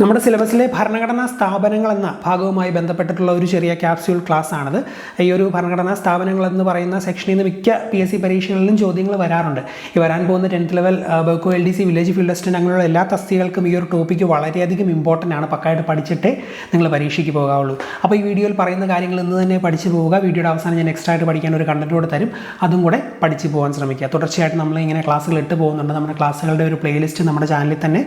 നമ്മുടെ സിലബസിലെ ഭരണഘടനാ സ്ഥാപനങ്ങൾ എന്ന ഭാഗവുമായി ബന്ധപ്പെട്ടിട്ടുള്ള ഒരു ചെറിയ ക്യാപ്സ്യൂൾ ക്ലാസ് ആണത്. ഈ ഒരു ഭരണഘടനാ സ്ഥാപനങ്ങൾ എന്ന് പറയുന്ന സെക്ഷനിൽ നിന്ന് മിക്ക പി എസ് സി പരീക്ഷകളിലും ചോദ്യങ്ങൾ വരാറുണ്ട്. ഈ വരാൻ പോകുന്ന tenth level Bevco L D C village field assistant അങ്ങനെയുള്ള എല്ലാ തസ്തികൾക്കും ഈ ഒരു ടോപ്പിക്ക് വളരെയധികം ഇമ്പോർട്ടന്റ് ആണ്. പക്കായിട്ട് പഠിച്ചിട്ടേ നിങ്ങൾ പരീക്ഷയ്ക്ക് പോകാവുള്ളൂ. അപ്പോൾ ഈ വീഡിയോയിൽ പറയുന്ന കാര്യങ്ങൾ ഇന്ന് തന്നെ പഠിച്ചു പോവുക. വീഡിയോയുടെ അവസാനം ഞാൻ എക്സ്ട്രാ ആയിട്ട് പഠിക്കാൻ ഒരു കണ്ടന്റ് കൂടെ തരും. അതും കൂടെ പഠിച്ചു പോകാൻ ശ്രമിക്കുക. തുടർച്ചയായിട്ട് നമ്മൾ ഇങ്ങനെ ക്ലാസ്സുകൾ ഇട്ട് പോകുന്നുണ്ട്. നമ്മുടെ ക്ലാസ്സുകളുടെ ഒരു പ്ലേലിസ്റ്റ് നമ്മുടെ ചാനലിൽ തന്നെ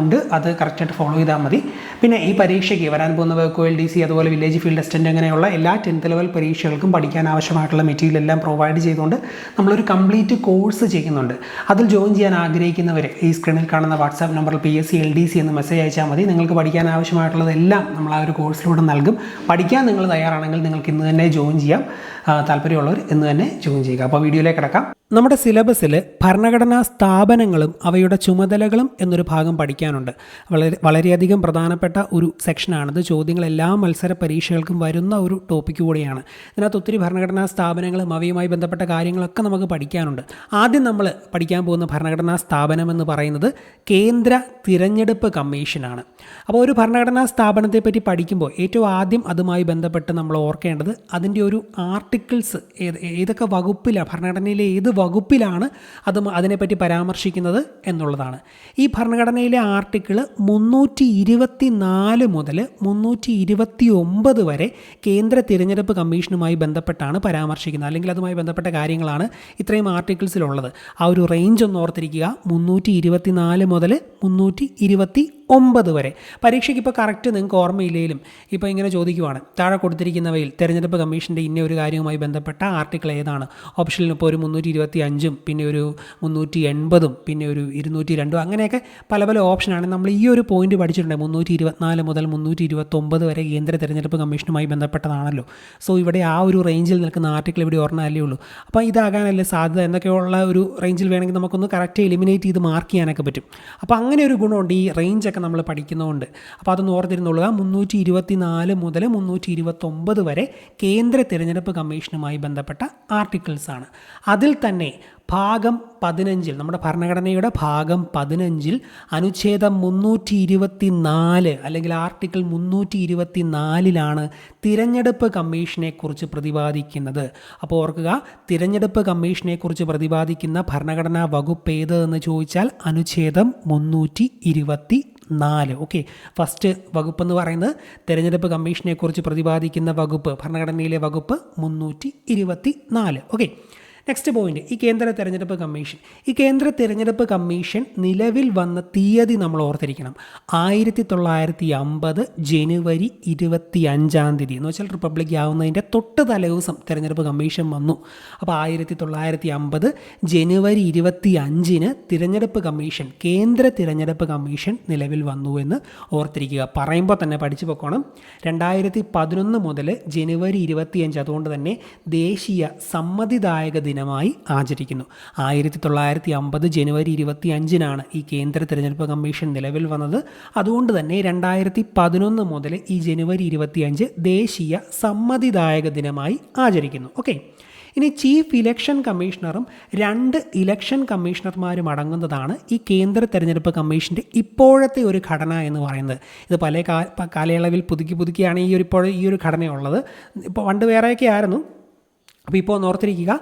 ഉണ്ട്. അത് കറക്റ്റായിട്ട് ഫോളോ ചെയ്താൽ മതി. പിന്നെ ഈ പരീക്ഷയ്ക്ക് വരാൻ പോകുന്ന വെക്കോ എൽ ഡി സി അതുപോലെ വില്ലേജ് ഫീൽഡ് അസിസ്റ്റന്റ് അങ്ങനെയുള്ള എല്ലാ ടെൻത്ത് ലെവൽ പരീക്ഷകൾക്കും പഠിക്കാൻ ആവശ്യമായിട്ടുള്ള മെറ്റീരിയൽ എല്ലാം പ്രൊവൈഡ് ചെയ്തുകൊണ്ട് നമ്മളൊരു കംപ്ലീറ്റ് കോഴ്സ് ചെയ്യുന്നുണ്ട്. അതിൽ ജോയിൻ ചെയ്യാൻ ആഗ്രഹിക്കുന്നവർ ഈ സ്ക്രീനിൽ കാണുന്ന വാട്സാപ്പ് നമ്പറിൽ P S C L D C എന്ന് മെസ്സേജ് അയച്ചാൽ മതി. നിങ്ങൾക്ക് പഠിക്കാൻ ആവശ്യമായിട്ടുള്ളതെല്ലാം നമ്മൾ ആ ഒരു കോഴ്സിലൂടെ നൽകും. പഠിക്കാൻ നിങ്ങൾ തയ്യാറാണെങ്കിൽ നിങ്ങൾക്ക് ഇന്ന് തന്നെ ജോയിൻ ചെയ്യാം. താല്പര്യമുള്ളവർ ഇന്ന് തന്നെ ജോയിൻ ചെയ്യുക. അപ്പോൾ വീഡിയോയിലേക്ക് കിടക്കാം. നമ്മുടെ സിലബസിൽ ഭരണഘടനാ സ്ഥാപനങ്ങളും അവയുടെ ചുമതലകളും എന്നൊരു ഭാഗം പഠിക്കാനുണ്ട്. വളരെ വളരെയധികം പ്രധാനപ്പെട്ട ഒരു സെക്ഷനാണിത്. ചോദ്യങ്ങൾ എല്ലാ മത്സര പരീക്ഷകൾക്കും വരുന്ന ഒരു ടോപ്പിക് കൂടിയാണ്. ഇതിനകത്ത് ഒത്തിരി ഭരണഘടനാ സ്ഥാപനങ്ങളും അവയുമായി ബന്ധപ്പെട്ട കാര്യങ്ങളൊക്കെ നമുക്ക് പഠിക്കാനുണ്ട്. ആദ്യം നമ്മൾ പഠിക്കാൻ പോകുന്ന ഭരണഘടനാ സ്ഥാപനം എന്ന് പറയുന്നത് കേന്ദ്ര തിരഞ്ഞെടുപ്പ് കമ്മീഷനാണ്. അപ്പോൾ ഒരു ഭരണഘടനാ സ്ഥാപനത്തെ പറ്റി പഠിക്കുമ്പോൾ ഏറ്റവും ആദ്യം അതുമായി ബന്ധപ്പെട്ട് നമ്മൾ ഓർക്കേണ്ടത് അതിന്റെ ഒരു ആർട്ടിക്കിൾസ് ഏത് ഏതൊക്കെ വകുപ്പിലാണ് ഭരണഘടനയിലെ ഏത് വകുപ്പിലാണ് അത് അതിനെപ്പറ്റി പരാമർശിക്കുന്നത് എന്നുള്ളതാണ്. ഈ ഭരണഘടനയിലെ ആർട്ടിക്കിൾ മുന്നൂറ്റി ഇരുപത്തി നാല് മുതൽ മുന്നൂറ്റി ഇരുപത്തി ഒമ്പത് വരെ കേന്ദ്ര തിരഞ്ഞെടുപ്പ് കമ്മീഷനുമായി ബന്ധപ്പെട്ടാണ് പരാമർശിക്കുന്നത്. അല്ലെങ്കിൽ അതുമായി ബന്ധപ്പെട്ട കാര്യങ്ങളാണ് ഇത്രയും ആർട്ടിക്കിൾസിലുള്ളത്. ആ ഒരു റേഞ്ച് ഒന്ന് ഓർത്തിരിക്കുക. മുന്നൂറ്റി ഇരുപത്തി നാല് മുതൽ മുന്നൂറ്റി ഇരുപത്തി ഒമ്പത് വരെ. പരീക്ഷയ്ക്ക് ഇപ്പോൾ കറക്റ്റ് നിങ്ങൾക്ക് ഓർമ്മയില്ലെങ്കിലും ഇപ്പോൾ ഇങ്ങനെ ചോദിക്കുവാണ്. താഴെ കൊടുത്തിരിക്കുന്നവയിൽ തെരഞ്ഞെടുപ്പ് കമ്മീഷന്റെ ഇന്ന ഒരു കാര്യവുമായി ബന്ധപ്പെട്ട ആർട്ടിക്കിൾ ഏതാണ്? ഓപ്ഷനിൽ ഇപ്പോൾ ഒരു മുന്നൂറ്റി ഇരുപത്തി അഞ്ചും പിന്നെ ഒരു മുന്നൂറ്റി എൺപതും പിന്നെ ഒരു ഇരുന്നൂറ്റി രണ്ടും അങ്ങനെയൊക്കെ പല പല ഓപ്ഷനാണ്. നമ്മൾ ഈ ഒരു പോയിന്റ് പഠിച്ചിട്ടുണ്ട്. മുന്നൂറ്റി ഇരുപത്തിനാല് മുതൽ മുന്നൂറ്റി ഇരുപത്തൊമ്പത് വരെ കേന്ദ്ര തെരഞ്ഞെടുപ്പ് കമ്മീഷനുമായി ബന്ധപ്പെട്ടതാണല്ലോ. സോ ഇവിടെ ആ ഒരു റേഞ്ചിൽ നിൽക്കുന്ന ആർട്ടിക്കിൾ ഇവിടെ ഓർമ്മയല്ലേ ഉള്ളൂ. അപ്പോൾ ഇതാകാനല്ലേ സാധ്യത എന്നൊക്കെയുള്ള ഒരു റേഞ്ചിൽ വേണമെങ്കിൽ നമുക്കൊന്ന് കറക്റ്റ് എലിമിനേറ്റ് ചെയ്ത് മാർക്ക് ചെയ്യാനൊക്കെ പറ്റും. അപ്പോൾ അങ്ങനെ ഒരു ഗുണമുണ്ട് ഈ റേഞ്ചൊക്കെ നമ്മൾ പഠിക്കുന്നതുകൊണ്ട്. അപ്പോൾ അതൊന്ന് ഓർത്തിരുന്നുള്ളുക മുന്നൂറ്റി ഇരുപത്തി നാല് മുതൽ മുന്നൂറ്റി ഇരുപത്തൊമ്പത് വരെ കേന്ദ്ര തിരഞ്ഞെടുപ്പ് കമ്മീഷനുമായി ബന്ധപ്പെട്ട ആർട്ടിക്കിൾസാണ് അതിൽ തന്നെ ഭാഗം പതിനഞ്ചിൽ നമ്മുടെ ഭരണഘടനയുടെ ഭാഗം പതിനഞ്ചിൽ അനുച്ഛേദം മുന്നൂറ്റി ഇരുപത്തി നാല് അല്ലെങ്കിൽ ആർട്ടിക്കിൾ മുന്നൂറ്റി ഇരുപത്തി നാലിലാണ് തിരഞ്ഞെടുപ്പ് കമ്മീഷനെക്കുറിച്ച് പ്രതിപാദിക്കുന്നത്. അപ്പോൾ ഓർക്കുക തിരഞ്ഞെടുപ്പ് കമ്മീഷനെക്കുറിച്ച് പ്രതിപാദിക്കുന്ന ഭരണഘടനാ വകുപ്പ് ഏത് എന്ന് ചോദിച്ചാൽ അനുച്ഛേദം മുന്നൂറ്റി ഇരുപത്തി നാല് ഓക്കെ ഫസ്റ്റ് വകുപ്പ് എന്ന് പറയുന്നത് തെരഞ്ഞെടുപ്പ് കമ്മീഷനെക്കുറിച്ച് പ്രതിപാദിക്കുന്ന വകുപ്പ് ഭരണഘടനയിലെ വകുപ്പ് മുന്നൂറ്റി ഇരുപത്തി നാല് ഓക്കെ നെക്സ്റ്റ് പോയിന്റ് ഈ കേന്ദ്ര തെരഞ്ഞെടുപ്പ് കമ്മീഷൻ. ഈ കേന്ദ്ര തെരഞ്ഞെടുപ്പ് കമ്മീഷൻ നിലവിൽ വന്ന തീയതി നമ്മൾ ഓർത്തിരിക്കണം. ആയിരത്തി തൊള്ളായിരത്തി അമ്പത് ജനുവരി ഇരുപത്തി അഞ്ചാം തീയതി. എന്ന് വെച്ചാൽ റിപ്പബ്ലിക് ആവുന്നതിന്റെ തൊട്ട് തലേദിവസം തെരഞ്ഞെടുപ്പ് കമ്മീഷൻ വന്നു. അപ്പോൾ ആയിരത്തി തൊള്ളായിരത്തി അമ്പത് ജനുവരി ഇരുപത്തി അഞ്ചിന് തിരഞ്ഞെടുപ്പ് കമ്മീഷൻ കേന്ദ്ര തിരഞ്ഞെടുപ്പ് കമ്മീഷൻ നിലവിൽ വന്നു എന്ന് ഓർത്തിരിക്കുക. പറയുമ്പോൾ തന്നെ പഠിച്ചു പൊക്കോണം. രണ്ടായിരത്തി പതിനൊന്ന് മുതൽ ജനുവരി ഇരുപത്തിയഞ്ച് അതുകൊണ്ട് തന്നെ ദേശീയ സമ്മതിദായക ദിനമായി ആചരിക്കുന്നു. ആയിരത്തി തൊള്ളായിരത്തി അമ്പത് ജനുവരി ഇരുപത്തി അഞ്ചിനാണ് ഈ കേന്ദ്ര തിരഞ്ഞെടുപ്പ് കമ്മീഷൻ നിലവിൽ വന്നത്. അതുകൊണ്ട് തന്നെ രണ്ടായിരത്തി പതിനൊന്ന് മുതൽ ഈ ജനുവരി ഇരുപത്തിയഞ്ച് ദേശീയ സമ്മതിദായക ദിനമായി ആചരിക്കുന്നു. ഓക്കെ. ഇനി ചീഫ് ഇലക്ഷൻ കമ്മീഷണറും രണ്ട് ഇലക്ഷൻ കമ്മീഷണർമാരും അടങ്ങുന്നതാണ് ഈ കേന്ദ്ര തെരഞ്ഞെടുപ്പ് കമ്മീഷന്റെ ഇപ്പോഴത്തെ ഒരു ഘടന എന്ന് പറയുന്നത്. ഇത് പല കാലയളവിൽ പുതുക്കി പുതുക്കിയാണ് ഈ ഒരു ഇപ്പോൾ ഈ ഒരു ഘടനയുള്ളത്. ഇപ്പോൾ പണ്ട് വേറെയൊക്കെ ആയിരുന്നു. അപ്പോൾ ഇപ്പോൾ ഓർത്തിരിക്കുക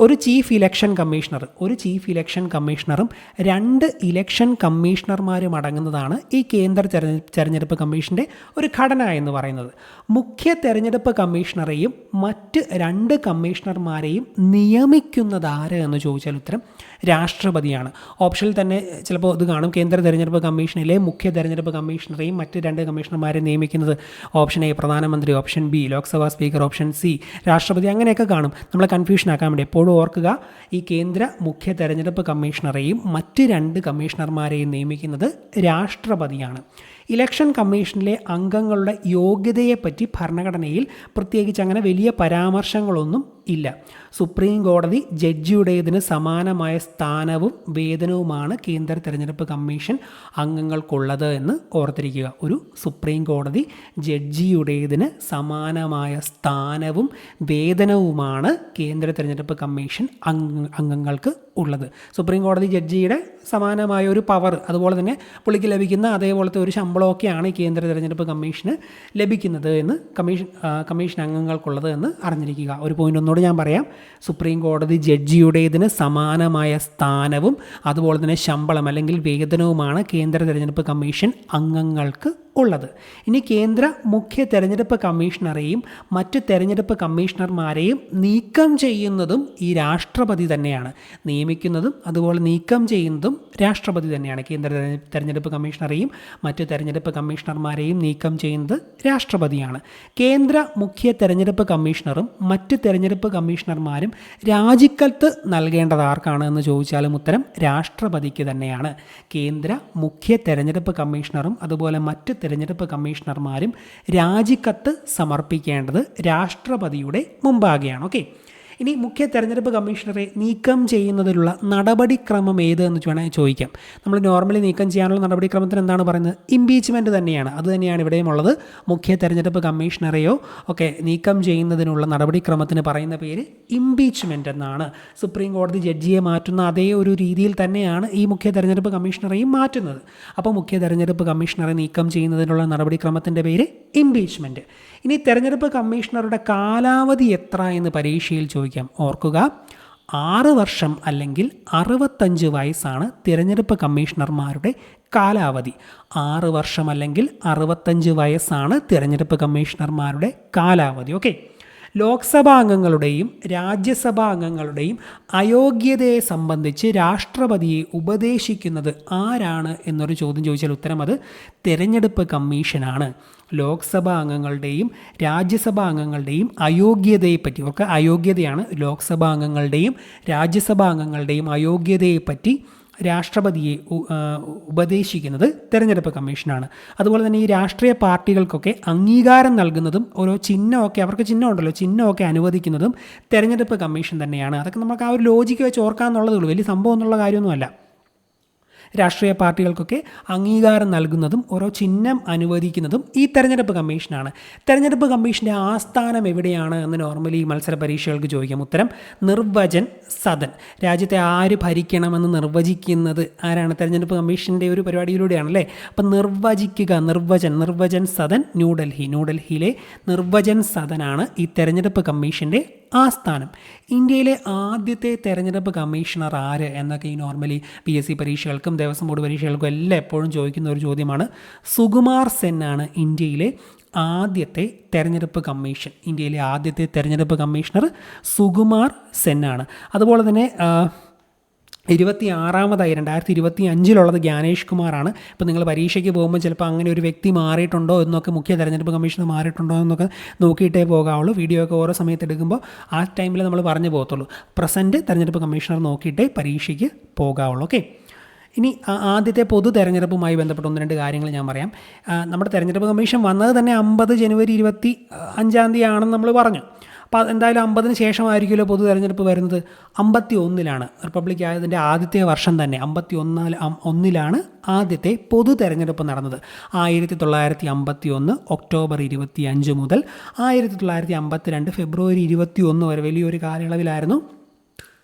ഒരു ചീഫ് ഇലക്ഷൻ കമ്മീഷണർ ഒരു ചീഫ് ഇലക്ഷൻ കമ്മീഷണറും രണ്ട് ഇലക്ഷൻ കമ്മീഷണർമാരും അടങ്ങുന്നതാണ് ഈ കേന്ദ്ര തെരഞ്ഞെ തെരഞ്ഞെടുപ്പ് കമ്മീഷന്റെ ഒരു ഘടന എന്ന് പറയുന്നത്. മുഖ്യ തെരഞ്ഞെടുപ്പ് കമ്മീഷണറെയും മറ്റ് രണ്ട് കമ്മീഷണർമാരെയും നിയമിക്കുന്നത് ആര് എന്ന് ചോദിച്ചാൽ ഉത്തരം രാഷ്ട്രപതിയാണ്. ഓപ്ഷനിൽ തന്നെ ചിലപ്പോൾ ഇത് കാണും കേന്ദ്ര തെരഞ്ഞെടുപ്പ് കമ്മീഷനിലെ മുഖ്യ തെരഞ്ഞെടുപ്പ് കമ്മീഷണറെയും മറ്റ് രണ്ട് കമ്മീഷണർമാരെ നിയമിക്കുന്നത് ഓപ്ഷൻ എ പ്രധാനമന്ത്രി option B Lok Sabha speaker option C രാഷ്ട്രപതി അങ്ങനെയൊക്കെ കാണും. നമ്മളെ കൺഫ്യൂഷൻ ആക്കാൻ വേണ്ടി എപ്പോഴും ഓർക്കുക ഈ കേന്ദ്ര മുഖ്യ തെരഞ്ഞെടുപ്പ് കമ്മീഷണറെയും മറ്റ് രണ്ട് കമ്മീഷണർമാരെയും നിയമിക്കുന്നത് രാഷ്ട്രപതിയാണ്. ഇലക്ഷൻ കമ്മീഷനിലെ അംഗങ്ങളുടെ യോഗ്യതയെപ്പറ്റി ഭരണഘടനയിൽ പ്രത്യേകിച്ച് അങ്ങനെ വലിയ പരാമർശങ്ങളൊന്നും ഇല്ല. സുപ്രീം കോടതി ജഡ്ജിയുടേതിന് സമാനമായ സ്ഥാനവും വേതനവുമാണ് കേന്ദ്ര തിരഞ്ഞെടുപ്പ് കമ്മീഷൻ അംഗങ്ങൾക്കുള്ളത് എന്ന് ഓർത്തിരിക്കുക. ഒരു സുപ്രീം കോടതി ജഡ്ജിയുടേതിന് സമാനമായ സ്ഥാനവും വേതനവുമാണ് കേന്ദ്ര തിരഞ്ഞെടുപ്പ് കമ്മീഷൻ അംഗ അംഗങ്ങൾക്ക് ഉള്ളത്. സുപ്രീം കോടതി ജഡ്ജിയുടെ സമാനമായ ഒരു പവർ അതുപോലെ തന്നെ പുള്ളിക്ക് ലഭിക്കുന്ന അതേപോലത്തെ ഒരു ശമ്പളമൊക്കെയാണ് ഈ കേന്ദ്ര തിരഞ്ഞെടുപ്പ് കമ്മീഷന് ലഭിക്കുന്നത് എന്ന് കമ്മീഷൻ കമ്മീഷൻ അംഗങ്ങൾക്കുള്ളത് എന്ന് അറിഞ്ഞിരിക്കുക. ഒരു പോയിന്റ് ഒന്നുകൂടി ഞാൻ പറയാം. സുപ്രീം കോടതി ജഡ്ജിയുടേതിന് സമാനമായ സ്ഥാനവും അതുപോലെ തന്നെ ശമ്പളം അല്ലെങ്കിൽ വേതനവുമാണ് കേന്ദ്ര തിരഞ്ഞെടുപ്പ് കമ്മീഷൻ അംഗങ്ങൾക്ക് ഉള്ളത്. ഇനി കേന്ദ്ര മുഖ്യ തെരഞ്ഞെടുപ്പ് കമ്മീഷണറെയും മറ്റ് തെരഞ്ഞെടുപ്പ് കമ്മീഷണർമാരെയും നീക്കം ചെയ്യുന്നതും ഈ രാഷ്ട്രപതി തന്നെയാണ്. നിയമിക്കുന്നതും അതുപോലെ നീക്കം ചെയ്യുന്നതും രാഷ്ട്രപതി തന്നെയാണ്. കേന്ദ്ര തെരഞ്ഞെ- തെരഞ്ഞെടുപ്പ് കമ്മീഷണറെയും മറ്റ് തെരഞ്ഞെടുപ്പ് കമ്മീഷണർമാരെയും നീക്കം ചെയ്യുന്നത് രാഷ്ട്രപതിയാണ്. കേന്ദ്ര മുഖ്യ തെരഞ്ഞെടുപ്പ് കമ്മീഷണറും മറ്റ് തെരഞ്ഞെടുപ്പ് കമ്മീഷണർമാരും രാജിക്കത്ത് നൽകേണ്ടത് ആർക്കാണ് എന്ന് ചോദിച്ചാലും ഉത്തരം രാഷ്ട്രപതിക്ക് തന്നെയാണ്. കേന്ദ്ര മുഖ്യ തെരഞ്ഞെടുപ്പ് കമ്മീഷണറും അതുപോലെ മറ്റ് തെരഞ്ഞെടുപ്പ് കമ്മീഷണർമാരും രാജിക്കത്ത് സമർപ്പിക്കേണ്ടത് രാഷ്ട്രപതിയുടെ മുമ്പാകെയാണ് ഓക്കെ? ഇനി മുഖ്യ തെരഞ്ഞെടുപ്പ് കമ്മീഷണറെ നീക്കം ചെയ്യുന്നതിലുള്ള നടപടിക്രമം ഏത് എന്ന് വേണമെങ്കിൽ ചോദിക്കാം. നമ്മൾ നോർമലി നീക്കം ചെയ്യാനുള്ള നടപടിക്രമത്തിന് എന്താണ് പറയുന്നത്? ഇംപീച്ച്മെന്റ് തന്നെയാണ്. അത് തന്നെയാണ് ഇവിടെയും ഉള്ളത്. മുഖ്യ തെരഞ്ഞെടുപ്പ് കമ്മീഷണറെയോ ഒക്കെ നീക്കം ചെയ്യുന്നതിനുള്ള നടപടിക്രമത്തിന് പറയുന്ന പേര് ഇംപീച്ച്മെന്റ് എന്നാണ്. സുപ്രീം കോടതി ജഡ്ജിയെ മാറ്റുന്ന അതേ ഒരു രീതിയിൽ തന്നെയാണ് ഈ മുഖ്യ തെരഞ്ഞെടുപ്പ് കമ്മീഷണറെയും മാറ്റുന്നത്. അപ്പോൾ മുഖ്യ തെരഞ്ഞെടുപ്പ് കമ്മീഷണറെ നീക്കം ചെയ്യുന്നതിനുള്ള നടപടിക്രമത്തിന്റെ പേര് ഇംപീച്ച്മെന്റ് ഇനി തെരഞ്ഞെടുപ്പ് കമ്മീഷണറുടെ കാലാവധി എത്ര എന്ന് പരീക്ഷയിൽ ചോദിക്കാം. ഓർക്കുക ആറ് വർഷം അല്ലെങ്കിൽ അറുപത്തഞ്ച് വയസ്സാണ് തിരഞ്ഞെടുപ്പ് കമ്മീഷണർമാരുടെ കാലാവധി. ആറ് വർഷം അല്ലെങ്കിൽ അറുപത്തഞ്ച് വയസ്സാണ് തിരഞ്ഞെടുപ്പ് കമ്മീഷണർമാരുടെ കാലാവധി. ഓക്കെ. ലോക്സഭാ അംഗങ്ങളുടെയും രാജ്യസഭാ അംഗങ്ങളുടെയും അയോഗ്യതയെ സംബന്ധിച്ച് രാഷ്ട്രപതിയെ ഉപദേശിക്കുന്നത് ആരാണ് എന്നൊരു ചോദ്യം ചോദിച്ചാൽ ഉത്തരം അത് തിരഞ്ഞെടുപ്പ് കമ്മീഷനാണ്. ലോക്സഭാ അംഗങ്ങളുടെയും രാജ്യസഭാ അംഗങ്ങളുടെയും അയോഗ്യതയെപ്പറ്റി ഒക്കെ അയോഗ്യതയാണ് ലോക്സഭാ അംഗങ്ങളുടെയും രാജ്യസഭാ അംഗങ്ങളുടെയും അയോഗ്യതയെപ്പറ്റി രാഷ്ട്രപതിയെ ഉപദേശിക്കുന്നത് തെരഞ്ഞെടുപ്പ് കമ്മീഷനാണ്. അതുപോലെ തന്നെ ഈ രാഷ്ട്രീയ പാർട്ടികൾക്കൊക്കെ അംഗീകാരം നൽകുന്നതും ഓരോ ചിഹ്നമൊക്കെ അവർക്ക് ചിഹ്നമുണ്ടല്ലോ ചിഹ്നമൊക്കെ അനുവദിക്കുന്നതും തെരഞ്ഞെടുപ്പ് കമ്മീഷൻ തന്നെയാണ്. അതൊക്കെ നമുക്ക് ആ ഒരു ലോജിക്ക് വെച്ച് ഓർക്കാമെന്നുള്ളതേ ഉള്ളൂ. വലിയ സംഭവം എന്നുള്ള കാര്യമൊന്നുമല്ല. രാഷ്ട്രീയ പാർട്ടികൾക്കൊക്കെ അംഗീകാരം നൽകുന്നതും ഓരോ ചിഹ്നം അനുവദിക്കുന്നതും ഈ തെരഞ്ഞെടുപ്പ് കമ്മീഷനാണ്. തെരഞ്ഞെടുപ്പ് കമ്മീഷന്റെ ആസ്ഥാനം എവിടെയാണ് എന്ന് നോർമലി മത്സര പരീക്ഷകൾക്ക് ചോദിക്കാം. ഉത്തരം നിർവചൻ സദൻ. രാജ്യത്തെ ആര് ഭരിക്കണമെന്ന് നിർവചിക്കുന്നത് ആരാണ്? തെരഞ്ഞെടുപ്പ് കമ്മീഷന്റെ ഒരു പരിപാടിയിലൂടെയാണല്ലേ? അപ്പം നിർവചിക്കുക നിർവചൻ നിർവചൻ സദൻ ന്യൂഡൽഹി. ന്യൂഡൽഹിയിലെ നിർവചൻ സദനാണ് ഈ തെരഞ്ഞെടുപ്പ് കമ്മീഷന്റെ ആസ്ഥാനം ഇന്ത്യയിലെ ആദ്യത്തെ തെരഞ്ഞെടുപ്പ് കമ്മീഷണർ ആര് എന്നൊക്കെ ഈ നോർമലി പി എസ് സി പരീക്ഷകൾക്കും ദേവസ്വം ബോർഡ് പരീക്ഷകൾക്കും എല്ലാം എപ്പോഴും ചോദിക്കുന്ന ഒരു ചോദ്യമാണ്. സുകുമാർ സെൻ ആണ് ഇന്ത്യയിലെ ആദ്യത്തെ തെരഞ്ഞെടുപ്പ് കമ്മീഷൻ. ഇന്ത്യയിലെ ആദ്യത്തെ തെരഞ്ഞെടുപ്പ് കമ്മീഷണർ സുകുമാർ സെൻ ആണ്. അതുപോലെ തന്നെ ആ, ഇരുപത്തി ആറാമതായി രണ്ടായിരത്തി ഇരുപത്തി അഞ്ചിലുള്ളത് ജ്ഞാനേഷ് കുമാറാണ്. അപ്പോൾ നിങ്ങൾ പരീക്ഷയ്ക്ക് പോകുമ്പോൾ ചിലപ്പോൾ അങ്ങനെ ഒരു വ്യക്തി മാറിയിട്ടുണ്ടോ എന്നൊക്കെ മുഖ്യ തെരഞ്ഞെടുപ്പ് കമ്മീഷൻ മാറിയിട്ടുണ്ടോ എന്നൊക്കെ നോക്കിയിട്ടേ പോകാവുള്ളൂ. വീഡിയോ ഒക്കെ ഓരോ സമയത്ത് എടുക്കുമ്പോൾ ആ ടൈമിൽ നമ്മൾ പറഞ്ഞു പോകത്തുള്ളൂ. പ്രസന്റ് തെരഞ്ഞെടുപ്പ് കമ്മീഷണർ നോക്കിയിട്ടേ പരീക്ഷയ്ക്ക് പോകാവുള്ളൂ. ഓക്കെ. ഇനി ആദ്യത്തെ പൊതു തെരഞ്ഞെടുപ്പുമായി ബന്ധപ്പെട്ട ഒന്ന് രണ്ട് കാര്യങ്ങൾ ഞാൻ പറയാം. നമ്മുടെ തെരഞ്ഞെടുപ്പ് കമ്മീഷൻ വന്നത് തന്നെ അമ്പത് ജനുവരി ഇരുപത്തി അഞ്ചാം തീയതി ആണെന്ന് നമ്മൾ പറഞ്ഞു. അപ്പോൾ എന്തായാലും അമ്പതിന് ശേഷമായിരിക്കുമല്ലോ പൊതു തെരഞ്ഞെടുപ്പ് വരുന്നത്. അമ്പത്തി ഒന്നിലാണ് റിപ്പബ്ലിക് ആയതിന്റെ ആദ്യത്തെ വർഷം തന്നെ അമ്പത്തി ഒന്നാൽ ഒന്നിലാണ് ആദ്യത്തെ പൊതു തെരഞ്ഞെടുപ്പ് നടന്നത്. ആയിരത്തി തൊള്ളായിരത്തി അമ്പത്തി ഒന്ന് ഒക്ടോബർ ഇരുപത്തി അഞ്ച് മുതൽ ആയിരത്തി തൊള്ളായിരത്തി അമ്പത്തി രണ്ട് ഫെബ്രുവരി ഇരുപത്തി ഒന്ന് വരെ വലിയൊരു കാലയളവിലായിരുന്നു.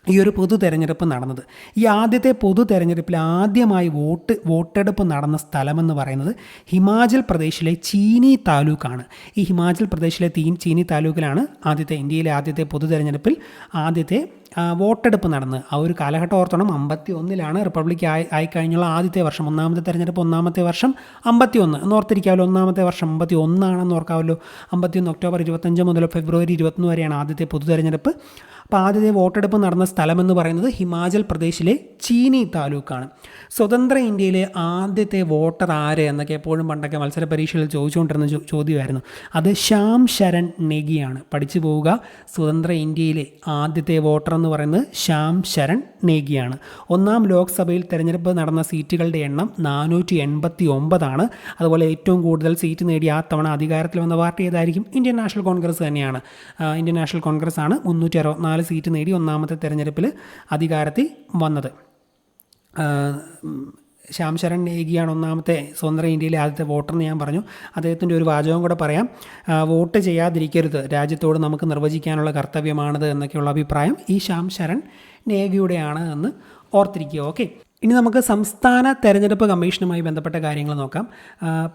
ഈ ഒരു പൊതു തെരഞ്ഞെടുപ്പ് നടന്നത്. ഈ ആദ്യത്തെ പൊതു തെരഞ്ഞെടുപ്പിൽ ആദ്യമായി വോട്ട് വോട്ടെടുപ്പ് നടന്ന സ്ഥലമെന്ന് പറയുന്നത് ഹിമാചൽ പ്രദേശിലെ ചീനി താലൂക്കാണ്. ഈ ഹിമാചൽ പ്രദേശിലെ തീ ചീനി താലൂക്കിലാണ് ആദ്യത്തെ ഇന്ത്യയിലെ ആദ്യത്തെ പൊതു തെരഞ്ഞെടുപ്പിൽ ആദ്യത്തെ വോട്ടെടുപ്പ് നടന്ന്. ആ ഒരു കാലഘട്ടം ഓർത്തോണം അമ്പത്തി ഒന്നിലാണ് റിപ്പബ്ലിക് ആയി ആയിക്കഴിഞ്ഞുള്ള ആദ്യത്തെ വർഷം. ഒന്നാമത്തെ തെരഞ്ഞെടുപ്പ് ഒന്നാമത്തെ വർഷം അമ്പത്തി ഒന്ന് എന്ന് ഓർത്തിരിക്കാമല്ലോ ഒന്നാമത്തെ വർഷം അമ്പത്തി ഒന്നാണെന്ന് ഓർക്കാമല്ലോ അമ്പത്തി ഒന്ന് ഒക്ടോബർ ഇരുപത്തഞ്ച് മുതൽ ഫെബ്രുവരി ഇരുപത്തൊന്ന് വരെയാണ് ആദ്യത്തെ പൊതു തെരഞ്ഞെടുപ്പ് അപ്പോൾ ആദ്യത്തെ വോട്ടെടുപ്പ് നടന്ന സ്ഥലമെന്ന് പറയുന്നത് ഹിമാചൽ പ്രദേശിലെ ചീനി താലൂക്കാണ്. സ്വതന്ത്ര ഇന്ത്യയിലെ ആദ്യത്തെ വോട്ടർ ആര് എന്നൊക്കെ എപ്പോഴും പണ്ടൊക്കെ മത്സര പരീക്ഷയിൽ ചോദിച്ചുകൊണ്ടിരുന്ന ചോദ്യമായിരുന്നു. അത് ശ്യാം ശരൺ നെഗിയാണ്. പഠിച്ചു പോവുക. സ്വതന്ത്ര ഇന്ത്യയിലെ ആദ്യത്തെ വോട്ടർ എന്ന് പറയുന്നത് ശ്യാം ശരൺ നേഗിയാണ്. ഒന്നാം ലോക്സഭയിൽ തെരഞ്ഞെടുപ്പ് നടന്ന സീറ്റുകളുടെ എണ്ണം നാനൂറ്റി എൺപത്തി ഒമ്പതാണ് അതുപോലെ ഏറ്റവും കൂടുതൽ സീറ്റ് നേടി ആ തവണ അധികാരത്തിൽ വന്ന പാർട്ടി ഏതായിരിക്കും? ഇന്ത്യൻ നാഷണൽ കോൺഗ്രസ് തന്നെയാണ്. ഇന്ത്യൻ നാഷണൽ കോൺഗ്രസ് ആണ് മുന്നൂറ്റി അറുപത്തിനാല് സീറ്റ് നേടി ഒന്നാമത്തെ തെരഞ്ഞെടുപ്പിൽ അധികാരത്തിൽ വന്നത്. ശ്യാം ശരൺ നേഗിയാണ് ഒന്നാമത്തെ സ്വതന്ത്ര ഇന്ത്യയിലെ ആദ്യത്തെ വോട്ടർ എന്ന് ഞാൻ പറഞ്ഞു. അദ്ദേഹത്തിന്റെ ഒരു വാചകം കൂടെ പറയാം. വോട്ട് ചെയ്യാതിരിക്കരുത്. രാജ്യത്തോട് നമുക്ക് നിർവചിക്കാനുള്ള കർത്തവ്യമാണത് എന്നൊക്കെയുള്ള അഭിപ്രായം ഈ ശ്യാം ശരൺ നേഗിയുടെയാണ് എന്ന് ഓർത്തിരിക്കുക. ഓക്കെ. ഇനി നമുക്ക് സംസ്ഥാന തെരഞ്ഞെടുപ്പ് കമ്മീഷനുമായി ബന്ധപ്പെട്ട കാര്യങ്ങൾ നോക്കാം.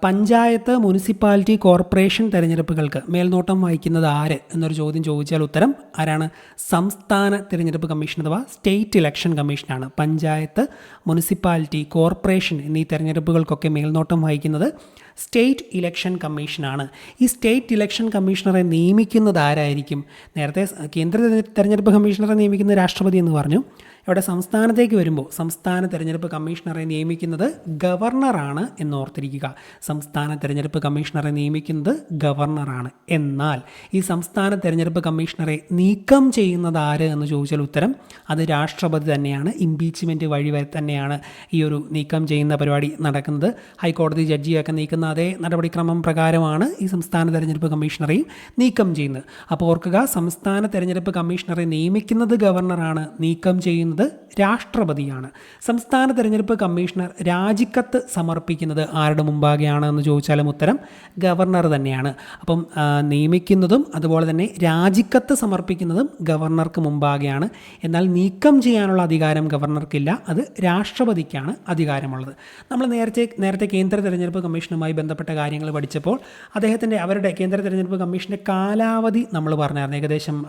പഞ്ചായത്ത് മുനിസിപ്പാലിറ്റി കോർപ്പറേഷൻ തെരഞ്ഞെടുപ്പുകൾക്ക് മേൽനോട്ടം വഹിക്കുന്നത് ആര് എന്നൊരു ചോദ്യം ചോദിച്ചാൽ ഉത്തരം ആരാണ്? സംസ്ഥാന തെരഞ്ഞെടുപ്പ് കമ്മീഷൻ അഥവാ സ്റ്റേറ്റ് ഇലക്ഷൻ കമ്മീഷനാണ്. പഞ്ചായത്ത് മുനിസിപ്പാലിറ്റി കോർപ്പറേഷൻ എന്നീ തെരഞ്ഞെടുപ്പുകൾക്കൊക്കെ മേൽനോട്ടം വഹിക്കുന്നത് സ്റ്റേറ്റ് ഇലക്ഷൻ കമ്മീഷനാണ്. ഈ സ്റ്റേറ്റ് ഇലക്ഷൻ കമ്മീഷണറെ നിയമിക്കുന്നത് ആരായിരിക്കും? നേരത്തെ കേന്ദ്ര തെരഞ്ഞെ- തെരഞ്ഞെടുപ്പ് കമ്മീഷണറെ നിയമിക്കുന്ന രാഷ്ട്രപതി എന്ന് പറഞ്ഞു. ഇവിടെ സംസ്ഥാനത്തേക്ക് വരുമ്പോൾ സംസ്ഥാന തെരഞ്ഞെടുപ്പ് കമ്മീഷണറെ നിയമിക്കുന്നത് ഗവർണറാണ് എന്ന് ഓർത്തിരിക്കുക സംസ്ഥാന തെരഞ്ഞെടുപ്പ് കമ്മീഷണറെ നിയമിക്കുന്നത് ഗവർണറാണ്. എന്നാൽ ഈ സംസ്ഥാന തെരഞ്ഞെടുപ്പ് കമ്മീഷണറെ നീക്കം ചെയ്യുന്നത് ആര് എന്ന് ചോദിച്ചാൽ ഉത്തരം അത് രാഷ്ട്രപതി തന്നെയാണ്. ഇംപീച്ച്മെന്റ് വഴി തന്നെയാണ് ഈ ഒരു നീക്കം ചെയ്യുന്ന പരിപാടി നടക്കുന്നത്. ഹൈക്കോടതി ജഡ്ജിയൊക്കെ നീക്കുന്ന അതേ നടപടിക്രമം പ്രകാരമാണ് ഈ സംസ്ഥാന തെരഞ്ഞെടുപ്പ് കമ്മീഷണറെയും നീക്കം ചെയ്യുന്നത്. അപ്പോൾ ഓർക്കുക സംസ്ഥാന തെരഞ്ഞെടുപ്പ് കമ്മീഷണറെ നിയമിക്കുന്നത് ഗവർണറാണ്. നീക്കം ചെയ്യുന്നത് രാഷ്ട്രപതിയാണ്. സംസ്ഥാന തെരഞ്ഞെടുപ്പ് കമ്മീഷണർ രാജിക്കത്ത് സമർപ്പിക്കുന്നത് ആരുടെ മുമ്പാകെയാണ് എന്ന് ചോദിച്ചാലും ഉത്തരം ഗവർണർ തന്നെയാണ്. അപ്പം നിയമിക്കുന്നതും അതുപോലെ തന്നെ രാജിക്കത്ത് സമർപ്പിക്കുന്നതും ഗവർണർക്ക് മുമ്പാകെയാണ്. എന്നാൽ നീക്കം ചെയ്യാനുള്ള അധികാരം ഗവർണർക്കില്ല. അത് രാഷ്ട്രപതിക്കാണ് അധികാരമുള്ളത്. നമ്മൾ നേരത്തെ നേരത്തെ കേന്ദ്ര തെരഞ്ഞെടുപ്പ് കമ്മീഷനുമായി ബന്ധപ്പെട്ട കാര്യങ്ങൾ പഠിച്ചപ്പോൾ അദ്ദേഹത്തിന്റെ അവരുടെ കേന്ദ്ര തെരഞ്ഞെടുപ്പ് കമ്മീഷന്റെ കാലാവധി നമ്മൾ പറഞ്ഞായിരുന്നു. ഏകദേശം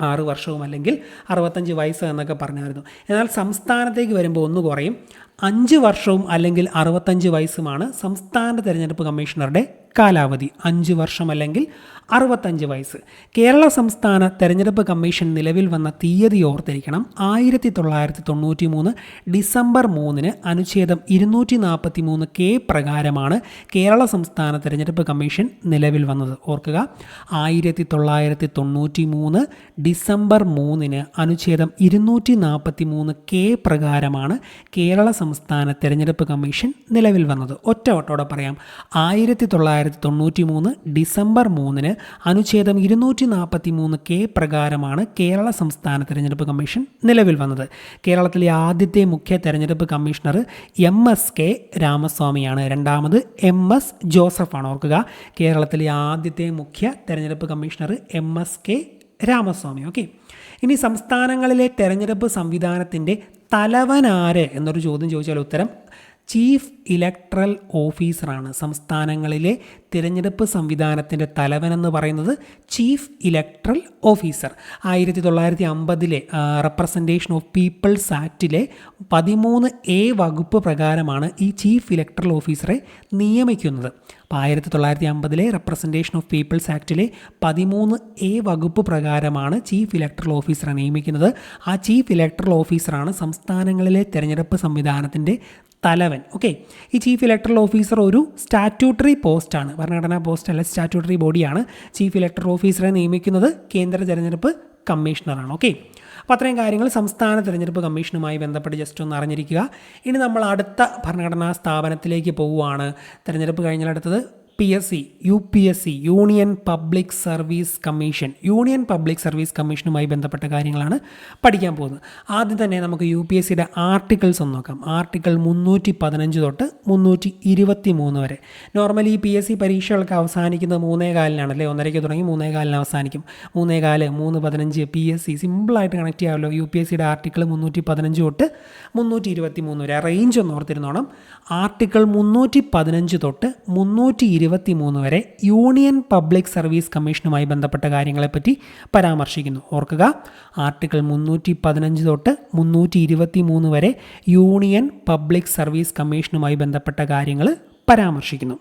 ആറ് വർഷവും അല്ലെങ്കിൽ അറുപത്തഞ്ച് വയസ്സ് എന്നൊക്കെ പറഞ്ഞായിരുന്നു. എന്നാൽ സംസ്ഥാനത്തേക്ക് വരുമ്പോൾ ഒന്ന് കുറയും. അഞ്ച് വർഷവും അല്ലെങ്കിൽ അറുപത്തഞ്ച് വയസ്സുമാണ് സംസ്ഥാന തിരഞ്ഞെടുപ്പ് കമ്മീഷണറുടെ കാലാവധി. അഞ്ച് വർഷം അല്ലെങ്കിൽ അറുപത്തഞ്ച് വയസ്സ്. കേരള സംസ്ഥാന തെരഞ്ഞെടുപ്പ് കമ്മീഷൻ നിലവിൽ വന്ന തീയതി ഓർത്തിരിക്കണം. ആയിരത്തി തൊള്ളായിരത്തി തൊണ്ണൂറ്റി മൂന്ന് ഡിസംബർ മൂന്നിന് അനുച്ഛേദം ഇരുന്നൂറ്റി നാൽപ്പത്തി മൂന്ന് കെ പ്രകാരമാണ് കേരള സംസ്ഥാന തെരഞ്ഞെടുപ്പ് കമ്മീഷൻ നിലവിൽ വന്നത്. ഓർക്കുക ആയിരത്തി തൊള്ളായിരത്തി തൊണ്ണൂറ്റി മൂന്ന് ഡിസംബർ മൂന്നിന് അനുച്ഛേദം ഇരുന്നൂറ്റി നാൽപ്പത്തി മൂന്ന് കെ പ്രകാരമാണ് കേരള സംസ്ഥാന തെരഞ്ഞെടുപ്പ് കമ്മീഷൻ നിലവിൽ വന്നത്. ഒറ്റ വട്ടോടെ പറയാം. ആയിരത്തി തൊള്ളായിരത്തി തൊണ്ണൂറ്റി മൂന്ന് ഡിസംബർ മൂന്നിന് അനുച്ഛേദം ഇരുന്നൂറ്റി നാൽപ്പത്തി മൂന്ന് കെ പ്രകാരമാണ് കേരള സംസ്ഥാന തെരഞ്ഞെടുപ്പ് കമ്മീഷൻ നിലവിൽ വന്നത്. കേരളത്തിലെ ആദ്യത്തെ മുഖ്യ തെരഞ്ഞെടുപ്പ് കമ്മീഷണർ എം എസ് കെ രാമസ്വാമിയാണ്. രണ്ടാമത് എം എസ് ജോസഫാണ് ഓർക്കുക. കേരളത്തിലെ ആദ്യത്തെ മുഖ്യ തെരഞ്ഞെടുപ്പ് commissioner M S K Ramaswamy. Okay. ഇനി സംസ്ഥാനങ്ങളിലെ തെരഞ്ഞെടുപ്പ് സംവിധാനത്തിന്റെ തലവനാര് എന്നൊരു ചോദ്യം ചോദിച്ചാൽ ഉത്തരം ചീഫ് ഇലക്ട്രൽ ഓഫീസറാണ് സംസ്ഥാനങ്ങളിലെ തിരഞ്ഞെടുപ്പ് സംവിധാനത്തിന്റെ തലവനെന്ന് പറയുന്നത് ചീഫ് ഇലക്ട്രൽ ഓഫീസർ. ആയിരത്തി തൊള്ളായിരത്തി അമ്പതിലെ റെപ്രസെന്റേഷൻ ഓഫ് പീപ്പിൾസ് ആക്റ്റിലെ പതിമൂന്ന് എ വകുപ്പ് പ്രകാരമാണ് ഈ ചീഫ് ഇലക്ട്രൽ ഓഫീസറെ നിയമിക്കുന്നത്. അപ്പോൾ ആയിരത്തി തൊള്ളായിരത്തി അമ്പതിലെ റെപ്രസെന്റേഷൻ ഓഫ് പീപ്പിൾസ് ആക്റ്റിലെ പതിമൂന്ന് എ വകുപ്പ് പ്രകാരമാണ് ചീഫ് ഇലക്ട്രൽ ഓഫീസറെ നിയമിക്കുന്നത്. ആ ചീഫ് ഇലക്ട്രൽ ഓഫീസറാണ് സംസ്ഥാനങ്ങളിലെ തിരഞ്ഞെടുപ്പ് സംവിധാനത്തിന്റെ തലവൻ. ഓക്കെ ഈ ചീഫ് ഇലക്ട്രൽ ഓഫീസർ ഒരു സ്റ്റാറ്റ്യൂട്ടറി പോസ്റ്റാണ് ഭരണഘടനാ പോസ്റ്റ് അല്ല സ്റ്റാറ്റ്യൂട്ടറി ബോഡിയാണ് ചീഫ് ഇലക്ട്രൽ ഓഫീസറെ നിയമിക്കുന്നത് കേന്ദ്ര തെരഞ്ഞെടുപ്പ് കമ്മീഷണറാണ് ഓക്കെ അപ്പോൾ അത്രയും കാര്യങ്ങൾ സംസ്ഥാന തെരഞ്ഞെടുപ്പ് കമ്മീഷനുമായി ബന്ധപ്പെട്ട് ജസ്റ്റ് ഒന്ന് അറിഞ്ഞിരിക്കുക. ഇനി നമ്മൾ അടുത്ത ഭരണഘടനാ സ്ഥാപനത്തിലേക്ക് പോവുകയാണ്. തെരഞ്ഞെടുപ്പ് കഴിഞ്ഞാൽ അടുത്തത് P S C U P S C union public service commission. Union public service കമ്മീഷനുമായി ബന്ധപ്പെട്ട കാര്യങ്ങളാണ് പഠിക്കാൻ പോകുന്നത്. ആദ്യം തന്നെ നമുക്ക് യു പി എസ് സിയുടെ ആർട്ടിക്കിൾസ് ഒന്ന് നോക്കാം. ആർട്ടിക്കിൾ മുന്നൂറ്റി പതിനഞ്ച് തൊട്ട് മുന്നൂറ്റി ഇരുപത്തി മൂന്ന് വരെ. നോർമലി പി എസ് സി പരീക്ഷകളൊക്കെ അവസാനിക്കുന്നത് മൂന്നേ കാലിനാണല്ലേ? ഒന്നരയ്ക്ക് തുടങ്ങി മൂന്നേ കാലിന് അവസാനിക്കും. മൂന്നേ കാൽ മൂന്ന് പതിനഞ്ച് പി എസ് സി സിമ്പിളായിട്ട് കണക്ട് ചെയ്യാമല്ലോ. യു പി എസ് സിയുടെ ആർട്ടിക്കിൾ മുന്നൂറ്റി പതിനഞ്ച് തൊട്ട് മുന്നൂറ്റി ഇരുപത്തി മൂന്ന് വരെ റേഞ്ച് ഒന്ന് ഓർത്തിരുന്നോണം. ആർട്ടിക്കിൾ മുന്നൂറ്റി പതിനഞ്ച് തൊട്ട് മുന്നൂറ്റി ഇരുപത്തി മൂന്ന് വരെ യൂണിയൻ പബ്ലിക് സർവീസ് കമ്മീഷനുമായി ബന്ധപ്പെട്ട കാര്യങ്ങളെപ്പറ്റി പരാമർശിക്കുന്നു. ഓർക്കുക ആർട്ടിക്കിൾ മുന്നൂറ്റി പതിനഞ്ച് തൊട്ട് മുന്നൂറ്റി ഇരുപത്തി മൂന്ന് വരെ യൂണിയൻ പബ്ലിക് സർവീസ് കമ്മീഷനുമായി ബന്ധപ്പെട്ട കാര്യങ്ങൾ പരാമർശിക്കുന്നു.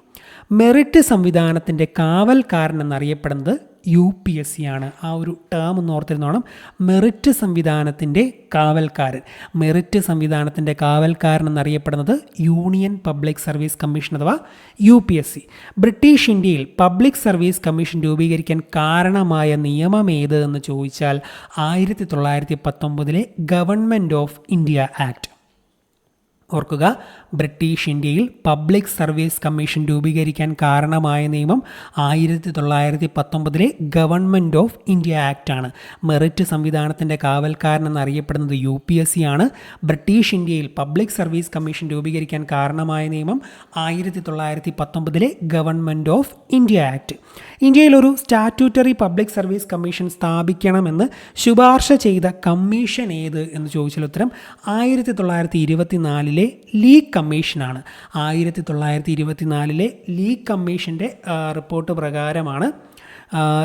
മെറിറ്റ് സംവിധാനത്തിന്റെ കാവൽക്കാരൻ എന്നറിയപ്പെടുന്നത് യു പി എസ് സി ആണ്. ആ ഒരു ടേം എന്ന് ഓർത്തിരുന്നോണം മെറിറ്റ് സംവിധാനത്തിന്റെ കാവൽക്കാരൻ. മെറിറ്റ് സംവിധാനത്തിന്റെ കാവൽക്കാരൻ എന്നറിയപ്പെടുന്നത് യൂണിയൻ പബ്ലിക് സർവീസ് കമ്മീഷൻ അഥവാ U P S C British ഇന്ത്യയിൽ പബ്ലിക് സർവീസ് കമ്മീഷൻ രൂപീകരിക്കാൻ കാരണമായ നിയമം ഏത് എന്ന് ചോദിച്ചാൽ ആയിരത്തി തൊള്ളായിരത്തി പത്തൊമ്പതിലെ ഗവൺമെന്റ് ഓഫ് ഇന്ത്യ ആക്ട് ഓർക്കുക ബ്രിട്ടീഷ് ഇന്ത്യയിൽ പബ്ലിക് സർവീസ് കമ്മീഷൻ രൂപീകരിക്കാൻ കാരണമായ നിയമം ആയിരത്തി തൊള്ളായിരത്തി പത്തൊമ്പതിലെ ഗവൺമെന്റ് ഓഫ് ഇന്ത്യ ആക്ട് ആണ്. മെറിറ്റ് സംവിധാനത്തിന്റെ കാവൽക്കാരൻ എന്നറിയപ്പെടുന്നത് യു പി എസ് സി ആണ്. ബ്രിട്ടീഷ് ഇന്ത്യയിൽ പബ്ലിക് സർവീസ് കമ്മീഷൻ രൂപീകരിക്കാൻ കാരണമായ നിയമം ആയിരത്തി തൊള്ളായിരത്തി പത്തൊമ്പതിലെ ഗവൺമെന്റ് ഓഫ് ഇന്ത്യ ആക്ട്. ഇന്ത്യയിൽ ഒരു സ്റ്റാറ്റ്യൂട്ടറി പബ്ലിക് സർവീസ് കമ്മീഷൻ സ്ഥാപിക്കണമെന്ന് ശുപാർശ ചെയ്ത കമ്മീഷൻ ഏത് എന്ന് ചോദിച്ചാൽ ഉത്തരം ആയിരത്തി തൊള്ളായിരത്തി ഇരുപത്തി നാലിലെ ലീഗ് കമ്മീഷനാണ്. ആയിരത്തി തൊള്ളായിരത്തി ഇരുപത്തി നാലിലെ ലീഗ് കമ്മീഷന്റെ റിപ്പോർട്ട് പ്രകാരമാണ്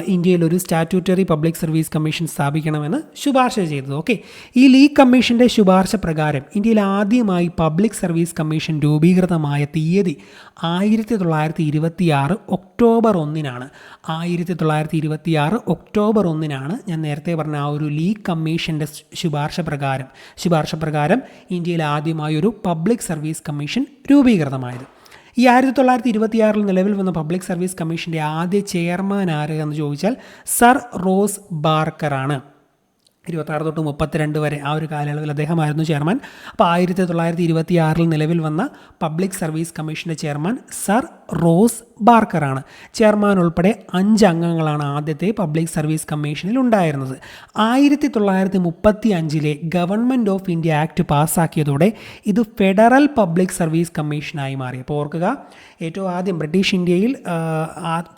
ഇന്ത്യയിൽ ഒരു സ്റ്റാറ്റ്യൂട്ടറി പബ്ലിക് സർവീസ് കമ്മീഷൻ സ്ഥാപിക്കണമെന്ന് ശുപാർശ ചെയ്തത്. ഓക്കെ. ഈ ലീഗ് കമ്മീഷന്റെ ശുപാർശ പ്രകാരം ഇന്ത്യയിൽ ആദ്യമായി പബ്ലിക് സർവീസ് കമ്മീഷൻ രൂപീകൃതമായ തീയതി ആയിരത്തി തൊള്ളായിരത്തി ഇരുപത്തി ആറ് ഒക്ടോബർ ഒന്നിനാണ്. ആയിരത്തി തൊള്ളായിരത്തി ഇരുപത്തി ആറ് ഒക്ടോബർ ഒന്നിനാണ് ഞാൻ നേരത്തെ പറഞ്ഞ ആ ഒരു ലീഗ് കമ്മീഷന്റെ ശുപാർശ പ്രകാരം ശുപാർശ പ്രകാരം ഇന്ത്യയിൽ ആദ്യമായി ഒരു പബ്ലിക് സർവീസ് കമ്മീഷൻ രൂപീകൃതമായത്. ഈ ആയിരത്തി തൊള്ളായിരത്തി ഇരുപത്തിയാറിൽ നിലവിൽ വന്ന പബ്ലിക് സർവീസ് കമ്മീഷന്റെ ആദ്യ ചെയർമാൻ ആര് എന്ന് ചോദിച്ചാൽ സർ റോസ് ബാർക്കറാണ്. ഇരുപത്താറ് തൊട്ട് മുപ്പത്തിരണ്ട് വരെ ആ ഒരു കാലയളവിൽ അദ്ദേഹമായിരുന്നു ചെയർമാൻ. അപ്പോൾ ആയിരത്തി തൊള്ളായിരത്തി ഇരുപത്തി ആറിൽ നിലവിൽ വന്ന പബ്ലിക് സർവീസ് കമ്മീഷന്റെ ചെയർമാൻ സർ റോസ് ബാർക്കറാണ്. ചെയർമാൻ ഉൾപ്പെടെ അഞ്ച് അംഗങ്ങളാണ് ആദ്യത്തെ പബ്ലിക് സർവീസ് കമ്മീഷനിൽ ഉണ്ടായിരുന്നത്. ആയിരത്തി തൊള്ളായിരത്തി മുപ്പത്തി അഞ്ചിലെ ഗവൺമെന്റ് ഓഫ് ഇന്ത്യ ആക്ട് പാസ്സാക്കിയതോടെ ഇത് ഫെഡറൽ പബ്ലിക് സർവീസ് കമ്മീഷനായി മാറി. അപ്പോൾ ഓർക്കുക ഏറ്റവും ആദ്യം ബ്രിട്ടീഷ് ഇന്ത്യയിൽ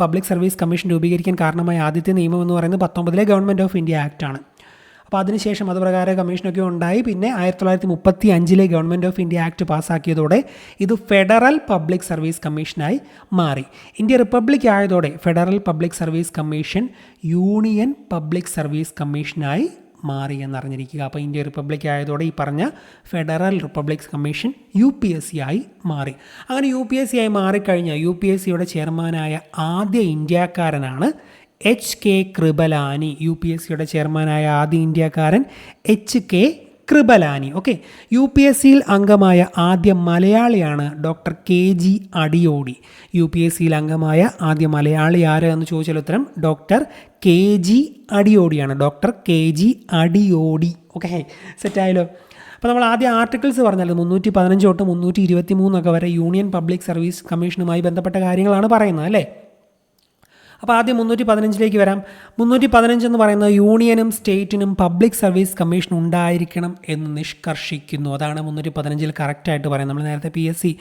പബ്ലിക് സർവീസ് കമ്മീഷൻ രൂപീകരിക്കാൻ കാരണമായ ആദ്യത്തെ നിയമം എന്ന് പറയുന്നത് പത്തൊമ്പതിലെ ഗവൺമെന്റ് ഓഫ് ഇന്ത്യ ആക്ട് ആണ്. അപ്പോൾ അതിനുശേഷം അത് പ്രകാരം കമ്മീഷനൊക്കെ ഉണ്ടായി. പിന്നെ ആയിരത്തി തൊള്ളായിരത്തി മുപ്പത്തി അഞ്ചിലെ ഗവൺമെന്റ് ഓഫ് ഇന്ത്യ ആക്ട് പാസ്സാക്കിയതോടെ ഇത് ഫെഡറൽ പബ്ലിക് സർവീസ് കമ്മീഷനായി മാറി. India republic ആയതോടെ federal public service commission union public service കമ്മീഷനായി മാറി എന്നറിഞ്ഞിരിക്കുക. അപ്പോൾ ഇന്ത്യ റിപ്പബ്ലിക് ആയതോടെ ഈ പറഞ്ഞ federal republic commission U P S C ആയി മാറി. അങ്ങനെ യു പി എസ് സി ആയി മാറിക്കഴിഞ്ഞാൽ യു പി എസ് സിയുടെ ചെയർമാനായ ആദ്യ ഇന്ത്യക്കാരനാണ് H K Kripalani U P S സിയുടെ ചെയർമാനായ ആദ്യ ഇന്ത്യക്കാരൻ H K Kripalani okay U P S സിയിൽ അംഗമായ ആദ്യ മലയാളിയാണ് doctor K G Adiyodi U P S സിയിൽ അംഗമായ ആദ്യ മലയാളി ആര് എന്ന് ചോദിച്ചാൽ ഉത്തരം doctor K G അടിയോടിയാണ് doctor K G Adiyodi okay സെറ്റായാലോ അപ്പോൾ നമ്മൾ ആദ്യം ആർട്ടിക്കിൾസ് പറഞ്ഞാൽ മുന്നൂറ്റി പതിനഞ്ച് തൊട്ട് മുന്നൂറ്റി ഇരുപത്തി മൂന്നൊക്കെ വരെ യൂണിയൻ പബ്ലിക് സർവീസ് കമ്മീഷനുമായി ബന്ധപ്പെട്ട കാര്യങ്ങളാണ് പറയുന്നത് അല്ലേ? അപ്പോൾ ആദ്യം മുന്നൂറ്റി പതിനഞ്ചിലേക്ക് വരാം. മുന്നൂറ്റി പതിനഞ്ച് എന്ന് പറയുന്നത് യൂണിയനും സ്റ്റേറ്റിനും പബ്ലിക് സർവീസ് കമ്മീഷൻ ഉണ്ടായിരിക്കണം എന്ന് നിഷ്കർഷിക്കുന്നു. അതാണ് മുന്നൂറ്റി പതിനഞ്ചിൽ കറക്റ്റായിട്ട് പറയുന്നത്. നമ്മൾ നേരത്തെ പി എസ് സി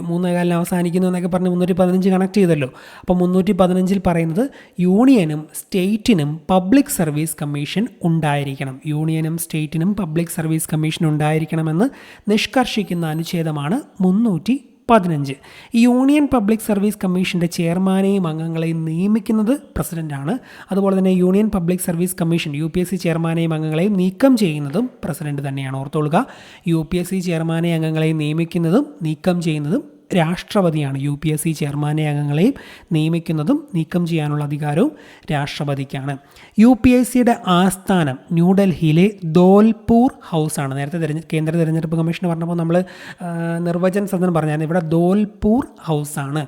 മൂന്നേകാലിന് അവസാനിക്കുന്നു എന്നൊക്കെ പറഞ്ഞ് മുന്നൂറ്റി പതിനഞ്ച് കണക്ട് ചെയ്തല്ലോ. അപ്പോൾ മുന്നൂറ്റി പതിനഞ്ചിൽ പറയുന്നത് യൂണിയനും സ്റ്റേറ്റിനും പബ്ലിക് സർവീസ് കമ്മീഷൻ ഉണ്ടായിരിക്കണം. യൂണിയനും സ്റ്റേറ്റിനും പബ്ലിക് സർവീസ് കമ്മീഷൻ ഉണ്ടായിരിക്കണമെന്ന് നിഷ്കർഷിക്കുന്ന അനുച്ഛേദമാണ് മുന്നൂറ്റി പതിനഞ്ച്. യൂണിയൻ പബ്ലിക് സർവീസ് കമ്മീഷന്റെ ചെയർമാനെയും അംഗങ്ങളെയും നിയമിക്കുന്നത് പ്രസിഡന്റാണ് അതുപോലെ തന്നെ union public service commission U P S C ചെയർമാനെയും അംഗങ്ങളെയും നീക്കം ചെയ്യുന്നതും പ്രസിഡന്റ് തന്നെയാണ്. ഓർത്തോളുക. യു പി എസ് സി ചെയർമാനെ അംഗങ്ങളെയും നിയമിക്കുന്നതും നീക്കം ചെയ്യുന്നതും രാഷ്ട്രപതിയാണ്. യു പി എസ് സി ചെയർമാനെ അംഗങ്ങളെയും നിയമിക്കുന്നതും നീക്കം ചെയ്യാനുള്ള അധികാരവും രാഷ്ട്രപതിക്കാണ്. യു പി എസ് സിയുടെ ആസ്ഥാനം ന്യൂഡൽഹിയിലെ ദോൽപൂർ ഹൗസാണ്. നേരത്തെ തെരഞ്ഞ കേന്ദ്ര തിരഞ്ഞെടുപ്പ് കമ്മീഷൻ പറഞ്ഞപ്പോൾ നമ്മൾ നിർവചന സദനം പറഞ്ഞായിരുന്നു. ഇവിടെ ദോൽപൂർ ഹൗസാണ്.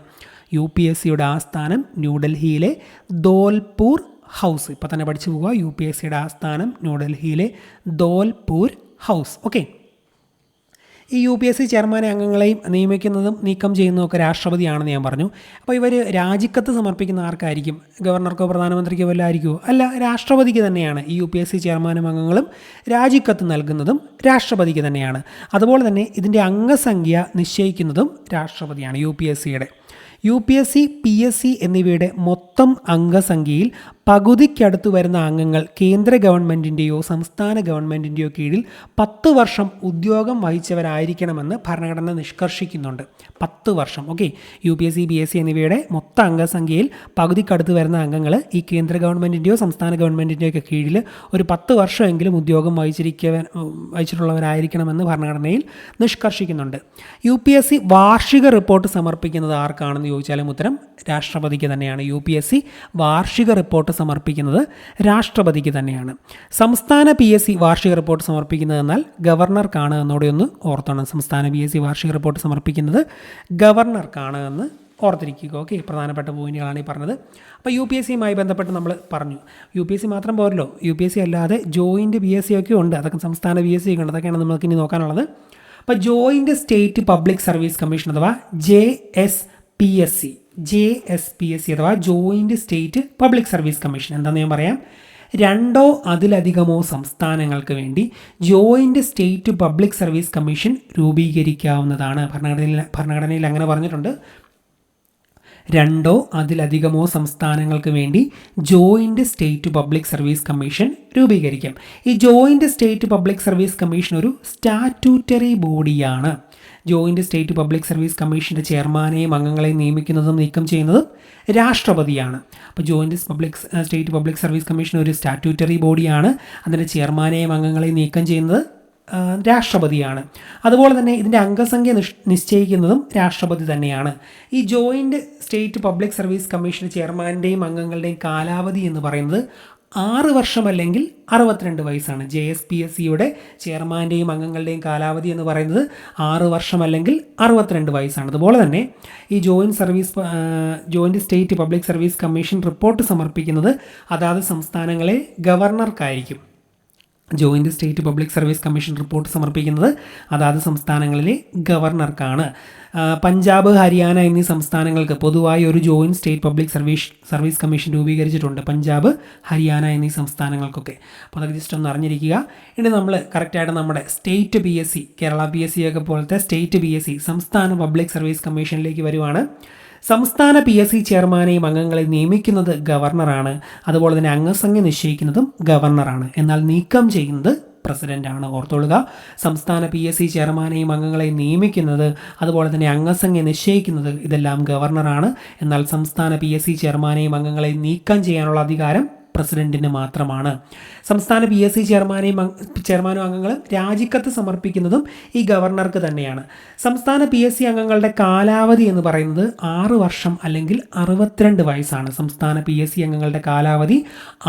യു പി എസ് സിയുടെ ആസ്ഥാനം ന്യൂഡൽഹിയിലെ ദോൽപൂർ ഹൗസ്. ഇപ്പോൾ തന്നെ പഠിച്ചു പോവുക. യു പി എസ് സിയുടെ ആസ്ഥാനം ന്യൂഡൽഹിയിലെ ദോൽപൂർ ഹൗസ്. ഓക്കെ. ഈ യു പി എസ് സി ചെയർമാനെ അംഗങ്ങളെയും നിയമിക്കുന്നതും നീക്കം ചെയ്യുന്നതൊക്കെ രാഷ്ട്രപതിയാണെന്ന് ഞാൻ പറഞ്ഞു. അപ്പോൾ ഇവർ രാജിക്കത്ത് സമർപ്പിക്കുന്ന ആർക്കായിരിക്കും? ഗവർണർക്കോ പ്രധാനമന്ത്രിക്കോ വല്ല ആയിരിക്കുമോ അല്ല രാഷ്ട്രപതിക്ക് തന്നെയാണ് ഈ യു പി എസ് സി ചെയർമാനും അംഗങ്ങളും രാജിക്കത്ത് നൽകുന്നതും രാഷ്ട്രപതിക്ക് തന്നെയാണ്. അതുപോലെ തന്നെ ഇതിന്റെ അംഗസംഖ്യ നിശ്ചയിക്കുന്നതും രാഷ്ട്രപതിയാണ് യു പി എസ് സിയുടെ. U P S C P S C എന്നിവയുടെ മൊത്തം അംഗസംഖ്യയിൽ പകുതിക്കടുത്ത് വരുന്ന അംഗങ്ങൾ കേന്ദ്ര ഗവൺമെന്റിന്റെയോ സംസ്ഥാന ഗവൺമെന്റിന്റെയോ കീഴിൽ പത്ത് വർഷം ഉദ്യോഗം വഹിച്ചവരായിരിക്കണമെന്ന് ഭരണഘടന നിഷ്കർഷിക്കുന്നുണ്ട്. പത്ത് വർഷം. Okay. U P S C B S C എന്നിവയുടെ മൊത്തം അംഗസംഖ്യയിൽ പകുതിക്കടുത്ത് വരുന്ന അംഗങ്ങൾ ഈ കേന്ദ്ര ഗവൺമെന്റിന്റെയോ സംസ്ഥാന ഗവൺമെന്റിന്റെയോ ഒക്കെ കീഴിൽ ഒരു പത്ത് വർഷമെങ്കിലും ഉദ്യോഗം വഹിച്ചിരിക്കവൻ വഹിച്ചിട്ടുള്ളവരായിരിക്കണമെന്ന് ഭരണഘടനയിൽ നിഷ്കർഷിക്കുന്നുണ്ട്. യു പി എസ് സി വാർഷിക റിപ്പോർട്ട് സമർപ്പിക്കുന്നത് ആർക്കാണെന്ന് ചോദിച്ചാലും ഉത്തരം രാഷ്ട്രപതിക്ക് തന്നെയാണ്. യു പി എസ് സി വാർഷിക റിപ്പോർട്ട് സമർപ്പിക്കുന്നത് രാഷ്ട്രപതിക്ക് തന്നെയാണ്. സംസ്ഥാന പി എസ് സി വാർഷിക റിപ്പോർട്ട് സമർപ്പിക്കുന്നത് എന്നാൽ ഗവർണർക്കാണ് എന്നോടെ ഒന്ന് ഓർത്തോണം. സംസ്ഥാന പി എസ് സി വാർഷിക റിപ്പോർട്ട് സമർപ്പിക്കുന്നത് ഗവർണർക്കാണ് എന്ന് ഓർത്തിരിക്കുക. ഓക്കെ പ്രധാനപ്പെട്ട പോയിന്റുകളാണ് ഈ പറഞ്ഞത്. അപ്പോൾ യു പി എസ് സിയുമായി ബന്ധപ്പെട്ട് നമ്മൾ പറഞ്ഞു. യു പി എസ് സി മാത്രം പോരല്ലോ. യു പി എസ് സി അല്ലാതെ ജോയിന്റ് പി എസ് സി ഒക്കെ ഉണ്ട്. അതൊക്കെ സംസ്ഥാന പി എസ് സി ഒക്കെ ഉണ്ട്. അതൊക്കെയാണ് നമുക്ക് ഇനി നോക്കാനുള്ളത്. അപ്പോൾ joint state public service commission അഥവാ J S P S C J S P S C അഥവാ joint state public service commission എന്താണെന്ന് ഞാൻ പറയാം? രണ്ടോ അതിലധികമോ സംസ്ഥാനങ്ങൾക്ക് വേണ്ടി joint state public service commission രൂപീകരിക്കാവുന്നതാണ്. ഭരണഘടനയിൽ ഭരണഘടനയിൽ അങ്ങനെ പറഞ്ഞിട്ടുണ്ട്. രണ്ടോ അതിലധികമോ സംസ്ഥാനങ്ങൾക്ക് വേണ്ടി joint state public service commission രൂപീകരിക്കാം. ഈ joint state public service commission ഒരു സ്റ്റാറ്റ്യൂട്ടറി ബോഡിയാണ് ജോയിന്റ് സ്റ്റേറ്റ് പബ്ലിക് സർവീസ് കമ്മീഷന്റെ ചെയർമാനെയും അംഗങ്ങളെയും നിയമിക്കുന്നതും നീക്കം ചെയ്യുന്നതും രാഷ്ട്രപതിയാണ്. അപ്പോൾ joint public state public service commission ഒരു സ്റ്റാറ്റ്യൂട്ടറി ബോഡിയാണ്. അതിന്റെ ചെയർമാനെയും അംഗങ്ങളെയും നീക്കം ചെയ്യുന്നത് രാഷ്ട്രപതിയാണ്. അതുപോലെ തന്നെ ഇതിന്റെ അംഗസംഖ്യ നിശ്ചയിക്കുന്നതും രാഷ്ട്രപതി തന്നെയാണ്. ഈ joint state public service commission ചെയർമാന്റെയും അംഗങ്ങളുടെയും കാലാവധി എന്ന് പറയുന്നത് ആറ് വർഷമല്ലെങ്കിൽ അറുപത്തിരണ്ട് വയസ്സാണ്. ജെ എസ് പി എസ് സിയുടെ ചെയർമാന്റെയും അംഗങ്ങളുടെയും കാലാവധി എന്ന് പറയുന്നത് ആറ് വർഷം അല്ലെങ്കിൽ അറുപത്തിരണ്ട് വയസ്സാണ്. അതുപോലെ തന്നെ ഈ joint service joint state public service commission report സമർപ്പിക്കുന്നത് അതാത് സംസ്ഥാനങ്ങളെ ഗവർണർക്കായിരിക്കും. Joint state public service commission report സമർപ്പിക്കുന്നത് അതാത് സംസ്ഥാനങ്ങളിലെ ഗവർണർക്കാണ്. പഞ്ചാബ് ഹരിയാന എന്നീ സംസ്ഥാനങ്ങൾക്ക് പൊതുവായി ഒരു joint state public service service commission രൂപീകരിച്ചിട്ടുണ്ട് പഞ്ചാബ് ഹരിയാന എന്നീ സംസ്ഥാനങ്ങൾക്കൊക്കെ. അപ്പോൾ അതൊക്കെ ജസ്റ്റ് ഒന്ന് അറിഞ്ഞിരിക്കുക. ഇനി നമ്മൾ കറക്റ്റായിട്ട് നമ്മുടെ state P S C Kerala P S C ഒക്കെ പോലത്തെ സ്റ്റേറ്റ് പി എസ് സി സംസ്ഥാന പബ്ലിക് സർവീസ് കമ്മീഷനിലേക്ക് വരുവാണ്. സംസ്ഥാന പി എസ് സി ചെയർമാനെയും അംഗങ്ങളെ നിയമിക്കുന്നത് ഗവർണറാണ്. അതുപോലെ തന്നെ അംഗസംഖ്യ നിശ്ചയിക്കുന്നതും ഗവർണറാണ്. എന്നാൽ നീക്കം ചെയ്യുന്നത് പ്രസിഡന്റാണ്. ഓർത്തോളുക സംസ്ഥാന പി എസ് സി ചെയർമാനെയും അംഗങ്ങളെ നിയമിക്കുന്നത് അതുപോലെ തന്നെ അംഗസംഖ്യ നിശ്ചയിക്കുന്നത് ഇതെല്ലാം ഗവർണറാണ്. എന്നാൽ സംസ്ഥാന പി എസ് സി ചെയർമാനെയും അംഗങ്ങളെ നീക്കം ചെയ്യാനുള്ള അധികാരം പ്രസിഡന്റിന് മാത്രമാണ്. സംസ്ഥാന പി എസ് സി ചെയർമാനെയും ചെയർമാനും അംഗങ്ങൾ രാജിക്കത്ത് സമർപ്പിക്കുന്നതും ഈ ഗവർണർക്ക് തന്നെയാണ്. സംസ്ഥാന പി എസ് സി അംഗങ്ങളുടെ കാലാവധി എന്ന് പറയുന്നത് ആറ് വർഷം അല്ലെങ്കിൽ അറുപത്തിരണ്ട് വയസ്സാണ്. സംസ്ഥാന പി എസ് സി അംഗങ്ങളുടെ കാലാവധി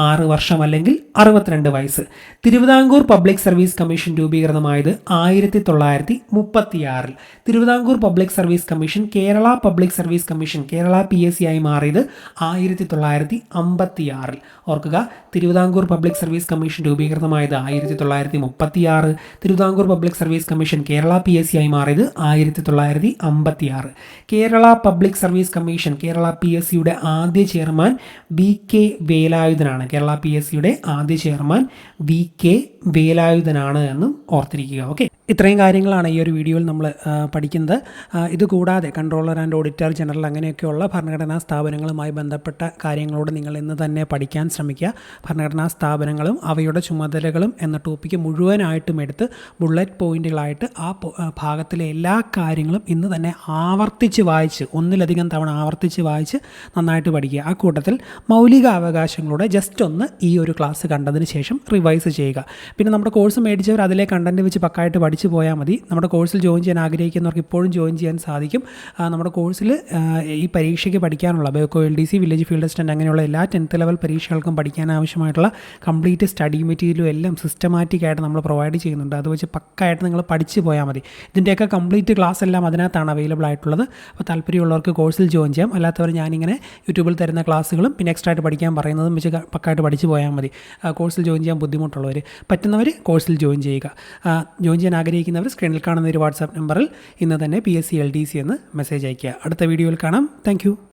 ആറ് വർഷം അല്ലെങ്കിൽ അറുപത്തിരണ്ട് വയസ്സ്. തിരുവിതാംകൂർ പബ്ലിക് സർവീസ് കമ്മീഷൻ രൂപീകൃതമായത് ആയിരത്തി തൊള്ളായിരത്തി മുപ്പത്തിയാറിൽ Thiruvithamkoor public service commission Kerala public service commission Kerala P S C ആയി മാറിയത് ആയിരത്തി തൊള്ളായിരത്തി അമ്പത്തിയാറിൽ ഓർക്കുക തിരുവിതാംകൂർ പബ്ലിക് സർവീസ് കമ്മീഷൻ രൂപീകൃതമായത് ആയിരത്തി തൊള്ളായിരത്തി മുപ്പത്തിയാറ് Thiruvithamkoor public service commission Kerala P S C ആയി മാറിയത് ആയിരത്തി തൊള്ളായിരത്തി അമ്പത്തിയാറ് Kerala public service commission Kerala P S സിയുടെ ആദ്യ ചെയർമാൻ വി കെ വേലായുധനാണ്. കേരള പി എസ് സിയുടെ ആദ്യ ചെയർമാൻ വി കെ വേലായുധനാണ് എന്നും ഓർത്തിരിക്കുക. ഓക്കെ? ഇത്രയും കാര്യങ്ങളാണ് ഈ ഒരു വീഡിയോയിൽ നമ്മൾ പഠിക്കുന്നത്. ഇതുകൂടാതെ കൂടാതെ കൺട്രോളർ ആൻഡ് ഓഡിറ്റർ ജനറൽ അങ്ങനെയൊക്കെയുള്ള ഭരണഘടനാ സ്ഥാപനങ്ങളുമായി ബന്ധപ്പെട്ട കാര്യങ്ങളോട് നിങ്ങൾ ഇന്ന് തന്നെ പഠിക്കാൻ ശ്രമിക്കുക. ഭരണഘടനാ സ്ഥാപനങ്ങളും അവയുടെ ചുമതലകളും എന്ന ടോപ്പിക്ക് മുഴുവനായിട്ടും എടുത്ത് ബുള്ളറ്റ് പോയിന്റുകളായിട്ട് ആ ഭാഗത്തിലെ എല്ലാ കാര്യങ്ങളും ഇന്ന് തന്നെ ആവർത്തിച്ച് വായിച്ച് ഒന്നിലധികം തവണ ആവർത്തിച്ച് വായിച്ച് നന്നായിട്ട് പഠിക്കുക. ആ കൂട്ടത്തിൽ മൗലിക അവകാശങ്ങളുടെ ജസ്റ്റ് ഒന്ന് ഈ ഒരു ക്ലാസ് കണ്ടതിന് ശേഷം റിവൈസ് ചെയ്യുക. പിന്നെ നമ്മുടെ കോഴ്സ് മേടിച്ചവർ അതിലെ കണ്ടന്റ് വെച്ച് പക്കായിട്ട് പഠിച്ചു പോയാൽ മതി. നമ്മുടെ കോഴ്സിൽ ജോയിൻ ചെയ്യാൻ ആഗ്രഹിക്കുന്നവർക്ക് ഇപ്പോഴും ജോയിൻ ചെയ്യാൻ സാധിക്കും. നമ്മുടെ കോഴ്സിൽ ഈ പരീക്ഷയ്ക്ക് പഠിക്കാനുള്ള ബയോക്കോ L D C village field assistant അങ്ങനെയുള്ള എല്ലാ ടെൻത്ത് ലെവൽ പരീക്ഷകൾക്കും പഠിക്കാൻ ആവശ്യമായിട്ടുള്ള കംപ്ലീറ്റ് സ്റ്റഡി മെറ്റീരിയലും എല്ലാം സിസ്റ്റമാറ്റിക് ആയിട്ട് നമ്മൾ പ്രൊവൈഡ് ചെയ്യുന്നുണ്ട്. അത് വെച്ച് പക്കായിട്ട് നിങ്ങൾ പഠിച്ചു പോയാൽ മതി. ഇതിന്റെയൊക്കെ കംപ്ലീറ്റ് ക്ലാസ് എല്ലാം അതിനകത്താണ് അവൈലബിൾ ആയിട്ടുള്ളത്. അപ്പോൾ താല്പര്യമുള്ളവർക്ക് കോഴ്സിൽ ജോയിൻ ചെയ്യാം. അല്ലാത്തവർ ഞാനിങ്ങനെ യൂട്യൂബിൽ തരുന്ന ക്ലാസ്സുകളും പിന്നെ എക്സ്ട്രാ ആയിട്ട് പഠിക്കാൻ പറയുന്നതും വെച്ച് പക്കായിട്ട് പഠിച്ചു പോയാൽ മതി. കോഴ്സിൽ ജോയിൻ ചെയ്യാൻ ബുദ്ധിമുട്ടുള്ളവർ പറ്റുന്നവർ കോഴ്സിൽ ജോയിൻ ചെയ്യുക. ജോയിൻ ചെയ്യാൻ ആഗ്രഹിക്കുന്നവർ സ്ക്രീനിൽ കാണുന്ന ഒരു വാട്സാപ്പ് നമ്പറിൽ ഇന്ന് തന്നെ P S C L D C എന്ന് മെസ്സേജ് അയയ്ക്കുക. അടുത്ത വീഡിയോയിൽ കാണാം. താങ്ക്